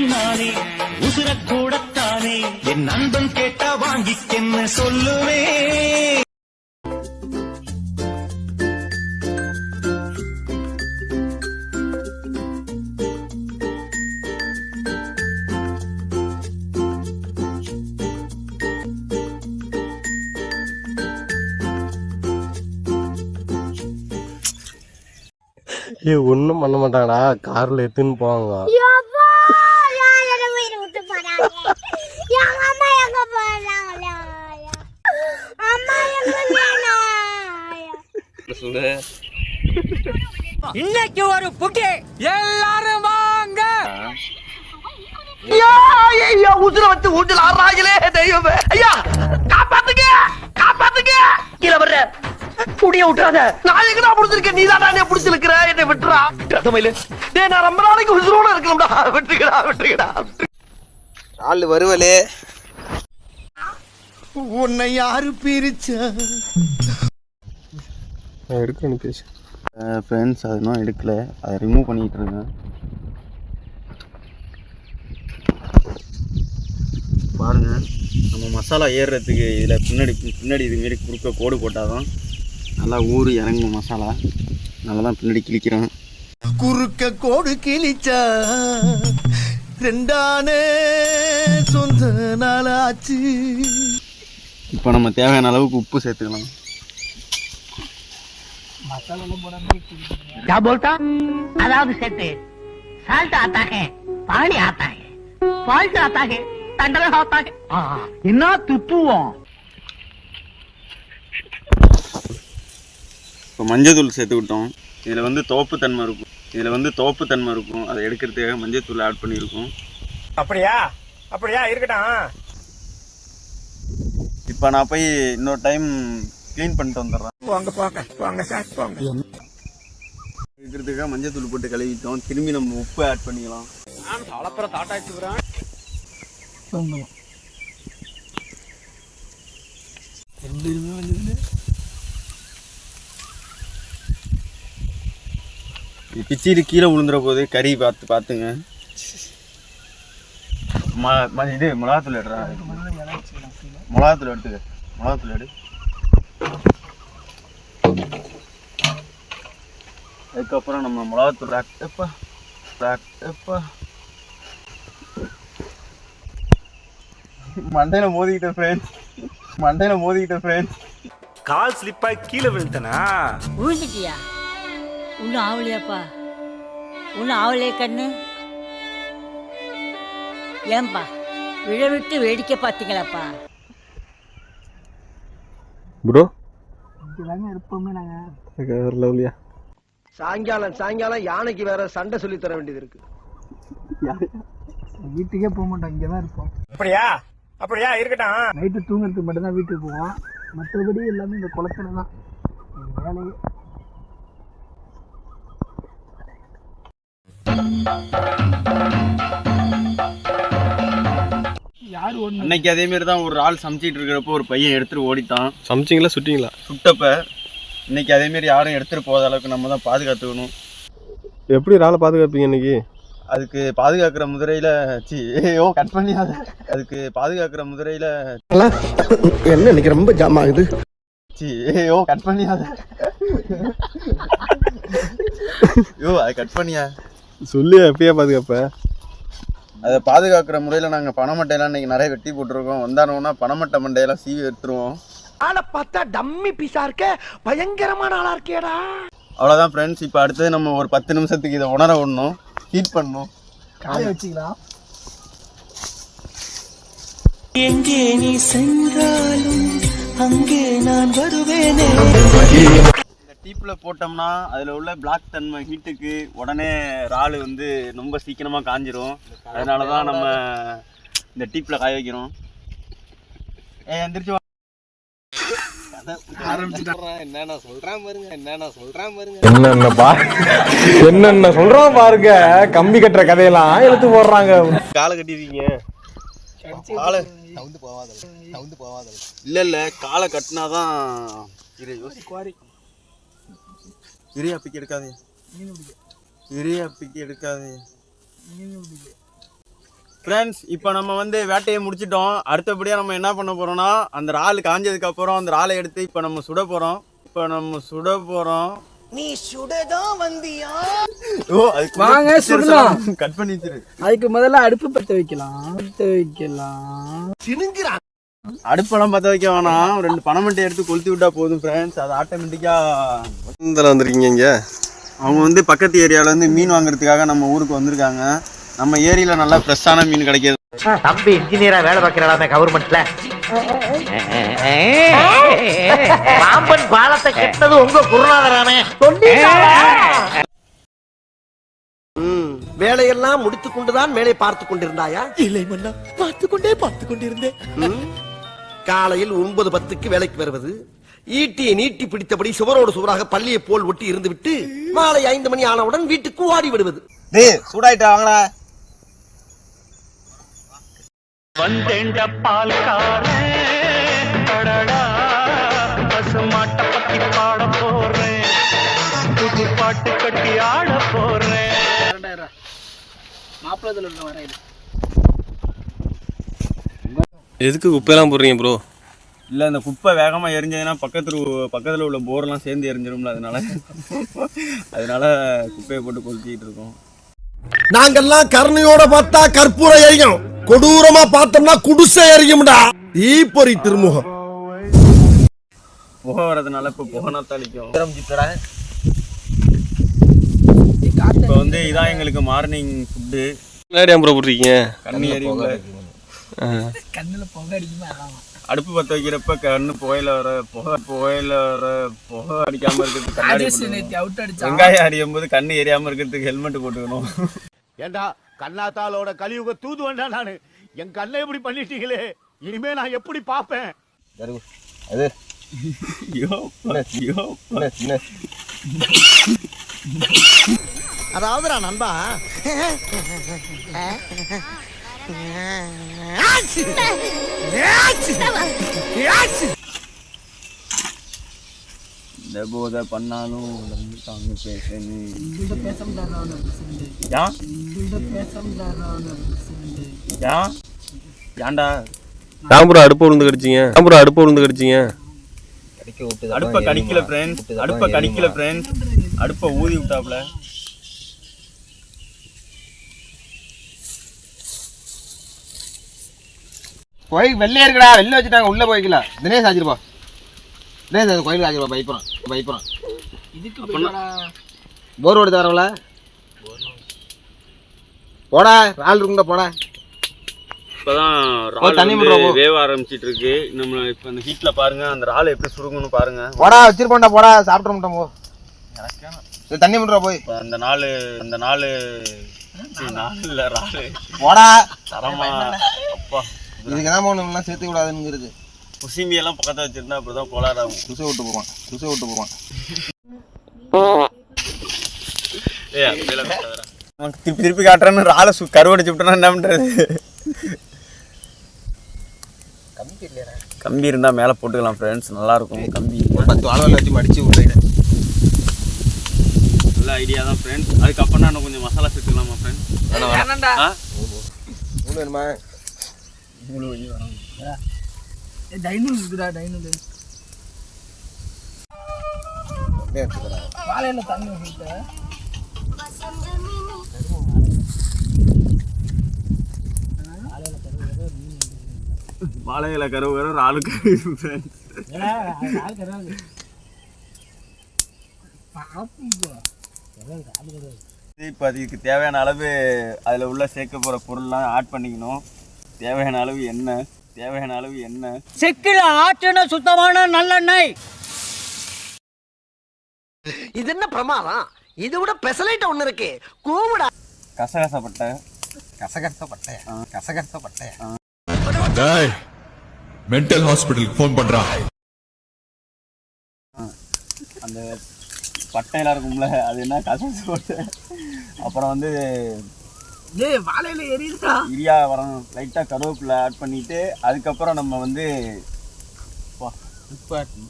சொன்னானே? உசுர கூடத்தானே? என் நண்பன் கேட்டா வாங்கிக்கென்னு சொல்லுவே. ஏ ஒன்றும் பண்ண மாட்டாங்கடா. காரில் எடுத்துன்னு போவாங்க. எங்க அம்மா எங்க போறாங்களா? அம்மா எங்க வேணா? இன்னைக்கு ஒரு புட்டி எல்லாரும் வாங்க ஐயா உசுர வச்சு ஊஞ்சல் ஆடுறாங்களே தெய்வமே ஐயா காப்பாத்துங்க காப்பாத்துங்க கீழே வர்ற முடிய விட்டுறாத நான் எங்கடா புடிச்சிருக்கேன் நீ தான் என்ன புடிச்சிருக்கிற என்னை விட்டுறா ரசமையில டேய் நான் ரொம்ப நாளைக்கு உசுரோட இருக்கணும்டா விட்டுக்கடா விட்டுக்கடா ஆள் வருவலே. உன்னை யாரு பிரிச்சா? எடுக்கணும் பேசு. ஃப்ரெண்ட்ஸ் அது இன்னும் எடுக்கல. அதை ரிமூவ் பண்ணிட்டு இருக்கேன் பாருங்க நம்ம மசாலா ஏறுறதுக்கு இதில் பின்னாடி பின்னாடி இது மாரி குறுக்க கோடு போட்டாதான் நல்லா ஊறி இறங்கும் மசாலா. நல்லா தான் பின்னாடி கிழிக்கிறேன் குறுக்க கோடு கிழிச்சா ரெண்டானே சொந்த நாளாச்சு இப்போ நம்ம தேவையான அளவுக்கு உப்பு சேர்த்துக்கலாம் क्या बोलता अलाउड सेट साल्ट आता है पानी आता है फॉल्ट आता है थंडर होता है इतना तुतुओं இப்போ மஞ்சள் சேர்த்துக்கிட்டோம் இதில் வந்து தோப்பு தன்மை இருக்கும் இதில் வந்து தோப்பு தன்மை இருக்கும். அதை எடுக்கிறதுக்காக மஞ்சள் தூள் ஆட் பண்ணியிருக்கோம். அப்படியா? அப்படியா? இருக்கட்டும். இப்போ நான் போய் இன்னொரு டைம் க்ளீன் பண்ணிட்டு வந்துடுறேன். போங்க போங்க போங்க சார் போங்க. இருக்கிறதுக்காக மஞ்சள் தூள் போட்டு கழுவிட்டோம். திரும்பி நம்ம உப்பு ஆட் பண்ணிக்கலாம். அப்புறம் தாட்டாச்சுக்கிறேன் இது பிச்சிட்டு கீழே விழுந்துற போது கறி பார்த்து பார்த்துங்க. ம ம- இது மிளகாத்தூள் எடுறா. மிளகாத்தூள் எடுத்துக்க. மிளகாத்தூள் எடு. அதுக்கப்புறம் நம்ம மிளகாத்தூள் ராக் எப்பா ராக் எப்பா மண்டையில மோதிக்கிட்டேன் ஃப்ரெண்ட்ஸ் மண்டையில மோதிக்கிட்டேன் ஃப்ரெண்ட்ஸ் கால் ஸ்லிப்பாய் கீழே விழுந்தனா விழுந்துட்டியா? ஒன்றும் ஆகலையாப்பா ஒன்றும் ஆகலையே கண்ணு. ஏன்பா விழ விட்டு வேடிக்கை பார்த்தீங்களாப்பா? ப்ரோ. வேற லவ்லியா சாயங்காலம் சாயங்காலம் யானைக்கு வேற சண்டை சொல்லி தர வேண்டியது இருக்கு. வீட்டுக்கே போக மாட்டோம் இங்கே தான் இருப்போம். அப்படியா? அப்படியா? இருக்கட்டும். நைட்டு தூங்குறதுக்கு மட்டும் தான் வீட்டுக்கு போவோம். மற்றபடி எல்லாமே இந்த குளத்துல தான். வேலையே. அன்னைக்கு அதே மாதிரி தான் ஒரு ஆள் சமைச்சிட்டு இருக்கிறப்போ ஒரு பையன் எடுத்துட்டு ஓடிட்டான். சமைச்சிங்களா சுட்டிங்களா? சுட்டப்ப இன்னைக்கு அதே மாதிரி யாரும் எடுத்துட்டு போகாத அளவுக்கு நம்ம தான் பாதுகாத்துக்கணும். எப்படி ராளை பாதுகாப்பீங்க இன்னைக்கு? அதுக்கு பாதுகாக்கிற முதிரையில சி ஐயோ கட் பண்ணியாத. அதுக்கு பாதுகாக்கிற முதிரையில என்ன இன்னைக்கு ரொம்ப ஜாம் ஆகுது? சி ஐயோ கட் பண்ணியாத. ஐயோ அதை கட் பண்ணியா? சொல்லி எப்பயா பாதுகாப்ப? அதை பாதுகாக்கிற முறையில் நாங்கள் பனைமட்டையெல்லாம் இன்னைக்கு நிறைய வெட்டி போட்டிருக்கோம். வந்தானோன்னா பனைமட்டை மண்டையெல்லாம் சீவி எடுத்துருவோம். ஆளை பார்த்தா டம்மி பீஸா இருக்க பயங்கரமான ஆளா இருக்கேடா அவ்வளோதான் ஃப்ரெண்ட்ஸ் இப்போ அடுத்தது நம்ம ஒரு பத்து நிமிஷத்துக்கு இதை உணர விடணும். ஹீட் பண்ணணும். காய வச்சுக்கலாம் எங்கே நீ சென்றாலும் அங்கே நான் வருவேனே. டீப்பில் போட்டோம்னா அதில் உள்ள பிளாக் தன்மை ஹீட்டுக்கு உடனே இறால் வந்து ரொம்ப சீக்கிரமாக காஞ்சிரும். அதனால தான் நம்ம இந்த டீப்பில் காய வைக்கிறோம். ஏ எந்திரிச்சு வா. என்னென்ன பா என்னென்ன சொல்றான் பாருங்க. கம்பி கட்டுற கதையெல்லாம் எடுத்து போடுறாங்க. காலை கட்டிருக்கீங்க. காலை இல்லை இல்லை காலை கட்டினாதான் இரு யோசி. இரியா பிக்க எடுக்காதே இரியா பிக்க எடுக்காதே ஃப்ரெண்ட்ஸ் இப்போ நம்ம வந்து வேட்டையை முடிச்சிட்டோம். அடுத்தபடியாக நம்ம என்ன பண்ண போறோம்னா அந்த இறால் காஞ்சதுக்கு அப்புறம் அந்த இறாலை எடுத்து இப்போ நம்ம சுட போறோம். இப்போ நம்ம சுட போறோம். நீ சுடதான் வந்தியா? ஓ வாங்க, சுடலாம். கட் பண்ணி வச்சிரு. அதுக்கு முதல்ல அடுப்பு பத்த வைக்கலாம். பத்த வைக்கலாம். அடுப்பெல்லாம் பற்ற வைக்க வேணாம். ரெண்டு பனமட்டை எடுத்து கொளுத்தி விட்டா போதும் ஃப்ரெண்ட்ஸ் அது ஆட்டோமேட்டிக்காக வந்திருக்கீங்க இங்கே? அவங்க வந்து பக்கத்து ஏரியாவில் வந்து மீன் வாங்குறதுக்காக நம்ம ஊருக்கு வந்திருக்காங்க. நம்ம ஏரியில் நல்லா ஃப்ரெஷ்ஷான மீன் கிடைக்கிது. தம்பி இன்ஜினியரா வேலை பார்க்கிறாமே கவர்மெண்ட்ல பாம்பன் பாலத்தை கெட்டது உங்க குருநாதரானே வேலையெல்லாம் முடித்துக் கொண்டுதான் வேலை பார்த்து கொண்டிருந்தாயா? இல்லை மன்னா பார்த்து கொண்டே பார்த்து கொண்டிருந்தேன். காலையில் ஒன்பது பத்துக்கு வேலைக்கு வருவது. ஈட்டியை நீட்டி பிடித்தபடி சுவரோடு சுவராக பள்ளியை போல் ஒட்டி இருந்துவிட்டு மாலை ஐந்து மணி ஆனவுடன் வீட்டுக்கு ஓடி விடுவது. டேய் சூடாயிட்டா வாங்கடா. வந்தேண்ட பால்காரன் அடடா பசுமாட்ட பத்தி பாட போறேன். புது பாட்டு கட்டி ஆட போறேன். மாப்பிள்ளத்தில் உள்ள வரையில் எதுக்கு குப்பையெல்லாம் போடுறீங்க ப்ரோ இல்லை இந்த குப்பை வேகமாக எரிஞ்சதுன்னா பக்கத்தில் பக்கத்தில் உள்ள போர்லாம் சேர்ந்து எரிஞ்சிரும்ல அதனால. அதனால குப்பையை போட்டு கொளுத்திட்டு இருக்கோம். நாங்கெல்லாம் கருணையோட பார்த்தா கற்பூரம் எரியும். கொடூரமா பார்த்தோம்னா குடிசை எரியும்டா. தீப்பொறி திருமுகம். புகை வர்றதுனால இப்போ புகனா தளிக்கும். இப்போ வந்து இதான் எங்களுக்கு மார்னிங் ஃபுட்டு முன்னாடி ப்ரோ போடுறீங்க கண்ணு எரியும்ல. கண்ணில் பொங்க அடிக்குமா? அடுப்பு பற்ற வைக்கிறப்ப கண்ணு புகையில வர புகை புகையில வர புகை அடிக்காம இருக்கிறதுக்கு அடிச்சா? வெங்காயம் அடிக்கும் போது கண்ணு எரியாம இருக்கிறதுக்கு ஹெல்மெட் போட்டுக்கணும். ஏண்டா கண்ணாத்தாலோட கலியுக தூது வேண்டா நானு? என் கண்ணை இப்படி பண்ணிட்டீங்களே? இனிமே நான் எப்படி பாப்பேன் ஐயோ ஐயோ அதாவது நான் நண்பா. இந்த போதை பண்ணாலும் தாங்க பேசணும் ஏன் ஏன் ஏன்டா? ஏன் ப்ரோ அடுப்பு விழுந்து கடிச்சிங்க. ப்ரோ அடுப்பு விழுந்து கடிச்சிங்க. அடுப்பை கடிக்கல ஃப்ரெண்ட்ஸ் அடுப்பை கடிக்கல ஃப்ரெண்ட்ஸ் அடுப்பை ஊதி விட்டாப்ல கோயில் வெளியே இருக்குடா வெளில வச்சுட்டாங்க உள்ள போய்க்கலாம் தினேஷ் ஆச்சிருப்பா தினேஷ் அந்த கோயிலுக்கு ஆச்சிருப்பா பயப்புறான் பயப்புறான் இதுக்கு. போர் ஓடி தரவல போடா ஆள் இருக்குங்க போடா. இப்பதான் தண்ணி. வேவ ஆரம்பிச்சிட்டு இருக்கு. நம்ம இப்ப இந்த ஹீட்ல பாருங்க அந்த இறால் எப்படி சுருங்கணும் பாருங்க. போடா வச்சிருப்போம்டா போடா சாப்பிட மாட்டோம் போ. தண்ணி முடுறா போய். இப்ப அந்த நாலு அந்த நாலு சீ, நாலு இல்ல இறாலு போடா. தரமா. அப்பா. என்ன பண்ணணும்லாம் சேர்த்து விடாதுங்கிறது குசிமி எல்லாம் பக்கத்துல வச்சிருந்தா அப்படிதான் கோளாறு ஆகும். குசை விட்டு போவான் குசை விட்டு போவான். உனக்கு திருப்பி திருப்பி காட்டுறேன்னு இறாலை சு கருவடிச்சு விட்டோன்னா என்ன பண்றது? கம்பி இருந்தா மேல போட்டுக்கலாம் ஃப்ரெண்ட்ஸ் நல்லா இருக்கும். கம்பி. பத்து வாழை வச்சு மடிச்சு விட்டுறேன் நல்ல ஐடியா தான் ஃப்ரெண்ட்ஸ் அதுக்கப்புறம் நான் கொஞ்சம் மசாலா சேர்த்துக்கலாமா ஃப்ரெண்ட்ஸ் வேணாம்டா. ஆ மூணு வேணுமா ஏய், டைனூல் இருக்குடா எடுத்துக்கிறேன். வாழையில தண்ணி ஊற்றிட்ட வாழை இலை கருவு கருவு ஒரு ஆளு கருவு இப்போ அதுக்கு தேவையான அளவு அதில் உள்ள சேர்க்க போகிற பொருள்லாம் ஆட் பண்ணிக்கணும். தேவையான அளவு எண்ணெய் தேவையான அளவு எண்ணெய் செக்கில் ஆற்றின சுத்தமான நல்லெண்ணெய். இது என்ன பிரமாதம்? இதை விட பெசலைட் ஒண்ணு இருக்கு. கூவிடா. கசகசப்பட்டை. கசகசப்பட்டை. கசகசப்பட்டை. மென்டல் ஹாஸ்பிட்டலுக்கு ஃபோன் பண்றான் அந்த பட்டையெல்லாம் இருக்கும்ல அது என்ன கசகசப்பட்டை? அப்புறம் வந்து டேய் வாழையில எரியுதுடா இரியா வரணும் லைட்டாக கருவேப்பிலை ஆட் பண்ணிட்டு அதுக்கப்புறம் நம்ம வந்து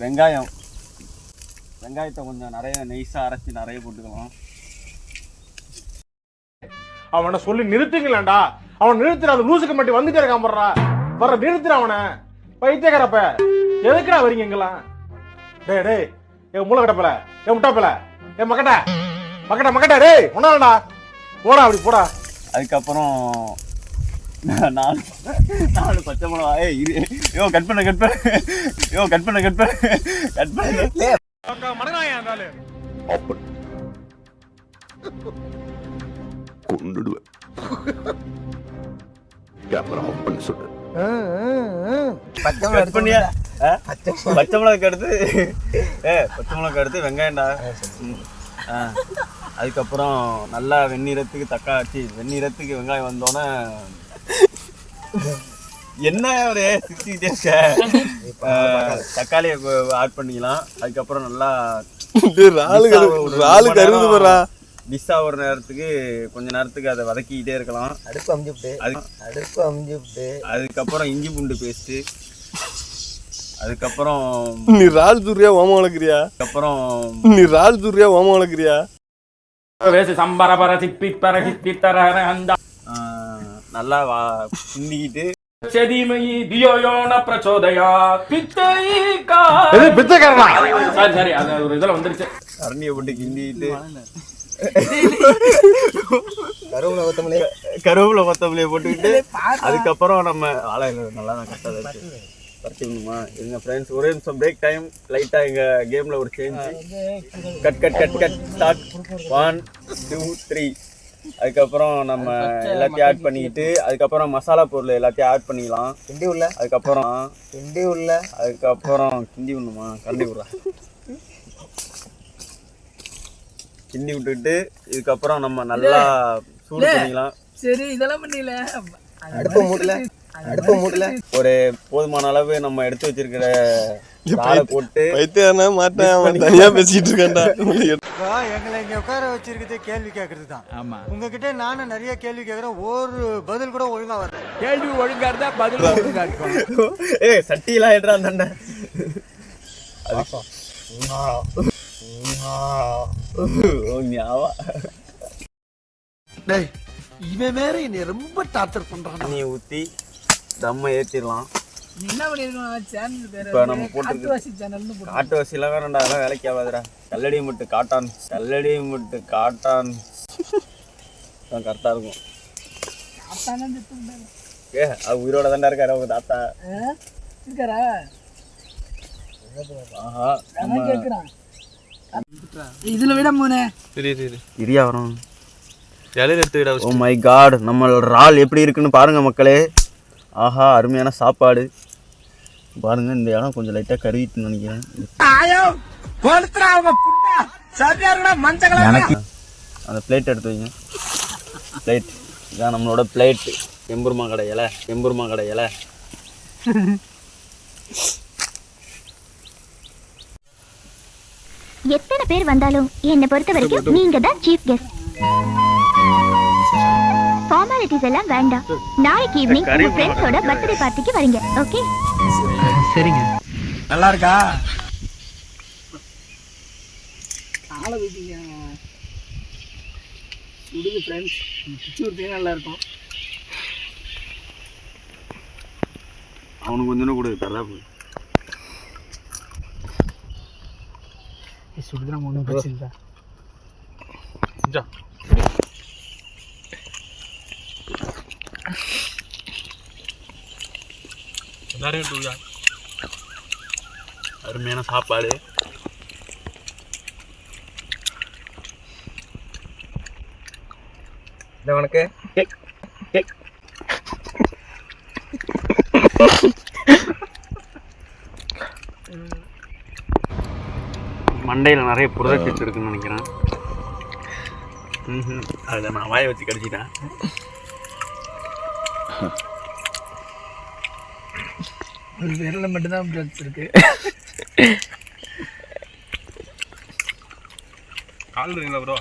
வெங்காயம். வெங்காயத்தை கொஞ்சம் நிறைய நைஸாக அரைச்சி நிறைய போட்டுக்கலாம். அவனை சொல்லி நிறுத்துங்களேன்டா. அவன் நிறுத்துற அந்த லூசுக்கு மட்டும் வந்துட்டே இருக்கான் போடுறா வர நிறுத்துற அவனை. பைத்தியக்காரப்ப எதுக்குடா வரீங்க இங்கெல்லாம்? டேய் டேய் ஏ மூளை கடப்பல ஏ முட்டாப்பல. ஏ மக்கட்ட மக்கட்ட மக்கட்ட டேய் ஒன்னாடா போடா அப்படி போடா. அதுக்கப்புறம் நாலு நாலு பச்சை மிளகா. ஏய் இரு யோ கட் பண்ண கட் பண்ண. யோ கட் பண்ண கட் பண்ண. கட் பண்ண. இருந்தாலும் கொண்டுடுவேன். கேமரா ஆஃப் பண்ண சொல்லு. கட் பண்ணியா? ஆ? பச்சை மிளகாக்கு அடுத்து ஏ பச்சை மிளகாக்கு அடுத்து வெங்காயம்டா. ஆ. அதுக்கப்புறம் நல்லா வெந்நீரத்துக்கு தக்காச்சி வெந்நீரத்துக்கு வெங்காயம் வந்தோடனே என்ன ஒரு சிரிச்சுக்கிட்டே இருக்க தக்காளியை ஆட் பண்ணிக்கலாம். அதுக்கப்புறம் நல்லா டிஷ் ஆகுற நேரத்துக்கு கொஞ்ச நேரத்துக்கு அதை வதக்கிக்கிட்டே இருக்கலாம். அடுப்பு அமுச்சு விட்டு அது அடுப்பு அமுச்சு விட்டு அதுக்கப்புறம் இஞ்சி பூண்டு பேஸ்ட்டு அதுக்கப்புறம் நீ ரால் சூர்யா ஓம வளர்க்குறியா? அதுக்கப்புறம் நீ ரால் சூர்யா ஓம வளர்க்குறியா? நல்லா வா கிண்டிக்கிட்டு செதிமயி தியோயோன பிரச்சோதயா பித்தை பிச்சைக்காரனா சரி சரி அது ஒரு இதுல வந்துருச்சு. கரண்டியை போட்டு கிண்டிக்கிட்டு கருவேப்பிலை கொத்தமல்லி. கருவேப்பிலை கொத்தமல்லியை போட்டுக்கிட்டு அதுக்கப்புறம் நம்ம ஆளை நல்லா தான் கரெக்டாக இருக்கு பறிச்சுக்கணுமா எங்கள் ஃப்ரெண்ட்ஸ் ஒரே நிமிஷம் பிரேக் டைம் லைட்டாக எங்கள் கேமில் ஒரு change cut cut cut cut start one two three அதுக்கப்புறம் நம்ம எல்லாத்தையும் ஆட் பண்ணிக்கிட்டு அதுக்கப்புறம் மசாலா பொருள் எல்லாத்தையும் ஆட் பண்ணிக்கலாம். கிண்டி உள்ள. அதுக்கப்புறம் கிண்டி உள்ள. அதுக்கப்புறம் கிண்டி விடணுமா? கண்டி விட்றா. கிண்டி விட்டுட்டு இதுக்கப்புறம் நம்ம நல்லா சூடு பண்ணிக்கலாம். சரி இதெல்லாம் பண்ணல அடுப்பு மூடல அடுப்பு மூடல ஒரு போதுமான அளவு நம்ம எடுத்து வச்சிருக்கிற போட்டு பைத்தியாரனா மாட்டேன். அவன் தனியா பேசிட்டு இருக்கான்டா. எங்களை இங்க உட்கார வச்சிருக்கிறதே கேள்வி கேட்கறது தான் ஆமா. உங்ககிட்ட நானும் நிறைய கேள்வி கேட்கறேன் ஒரு பதில் கூட ஒழுங்கா வரல. கேள்வி ஒழுங்கா இருந்தா பதில் ஒழுங்கா இருக்கும். டேய் இவன் வேற என்னை ரொம்ப டார்ச்சர் பண்றான். தண்ணியை ஊற்றி தம்மை ஏற்றிடலாம் என்ன பண்ணிருக்கணும் சேனல் பேரு இப்ப நம்ம போட்டிருக்கு- காட்டுவாசி சேனல்னு போட்டு காட்டு வசிலாம் வேணாண்டா அதெல்லாம் வேலைக்கு ஆகாதுடா கல்லடி முட்டு காட்டான். கல்லடி முட்டு காட்டான். தான் கரெக்டாக இருக்கும். ஏ அது உயிரோட தாண்டா இருக்காரு அவங்க தாத்தா? இருக்காரா? ஆஹா இதுல விட மூணு இரியா வரும் ஓ மை காட் நம்ம இறால் எப்படி இருக்குன்னு பாருங்க மக்களே. ஆஹா அருமையான சாப்பாடு. பாருங்க இந்த இடம் கொஞ்சம் லைட்டாக கருவிட்டுன்னு நினைக்கிறேன். எனக்கு அந்த பிளேட் எடுத்து வைங்க. பிளேட் இதான் நம்மளோட பிளேட் எம்பூர்மா கடை இலை எம்பூர்மா கடை இலை. எத்தனை பேர் வந்தாலும் என்னை பொறுத்த வரைக்கும் நீங்க தான் சீஃப் கெஸ்ட் ஃபார்மாலிட்டிஸ் எல்லாம் வேண்டாம். நாளைக்கு ஈவினிங் உங்க ஃப்ரெண்ட்ஸோட பர்த்டே பார்ட்டிக்கு வரீங்க. ஓகே சரிங்க. நல்லா இருக்கா? ஆளை வைக்கிங்க சுடுது ஃப்ரெண்ட்ஸ் சுற்றி நல்லா இருக்கும் அவனுக்கு கொஞ்சம் கூட தரதா போய். சுடுதுனா ஒன்றும் பிரச்சனை இல்லை. அருமையான சாப்பாடு. உனக்கு? மண்டையில் நிறைய புரதச்சத்து இருக்குன்னு நினைக்கிறேன். அதில் நான் வாயை வச்சு கடிச்சிட்டேன். ஒரு விரல மட்டும்தான் ப்ளட்ஸ் இருக்கு. கால் ப்ரோ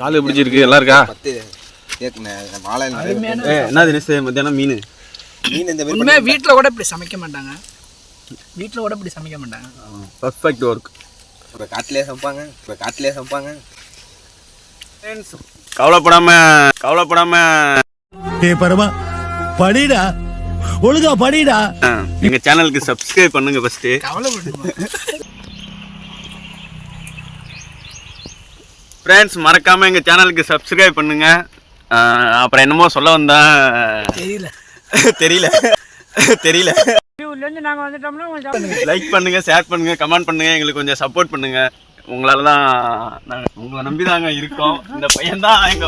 ராலு எப்படி இருக்கு? எல்லாம் இருக்கா என்ன தினசு மத்தியானம் மீன். மீன் இந்த வீட்ல கூட இப்படி சமைக்க மாட்டாங்க. வீட்ல கூட இப்படி சமைக்க மாட்டாங்க. பர்ஃபெக்ட் ஒர்க் இப்போ காட்டிலே சமைப்பாங்க இப்போ காட்டிலே சமைப்பாங்க. கவலைப்படாம கவலைப்படாம. டே பரமா படிடா. ஒழுங்கா படிடா. எங்க சேனலுக்கு சப்ஸ்கிரைப் பண்ணுங்க ஃபர்ஸ்ட் ஃப்ரெண்ட்ஸ் மறக்காம எங்க சேனலுக்கு சப்ஸ்கிரைப் பண்ணுங்க. அப்புறம் என்னமோ சொல்ல வந்தா தெரியல. தெரியல. தெரியல. இருந்து நாங்க வந்துட்டோம்னா லைக் பண்ணுங்க. ஷேர் பண்ணுங்க கமெண்ட் பண்ணுங்க எங்களுக்கு கொஞ்சம் சப்போர்ட் பண்ணுங்க. உங்களால தான் நாங்கள் உங்களை நம்பி தாங்க இருக்கோம். இந்த பையன் தான் எங்க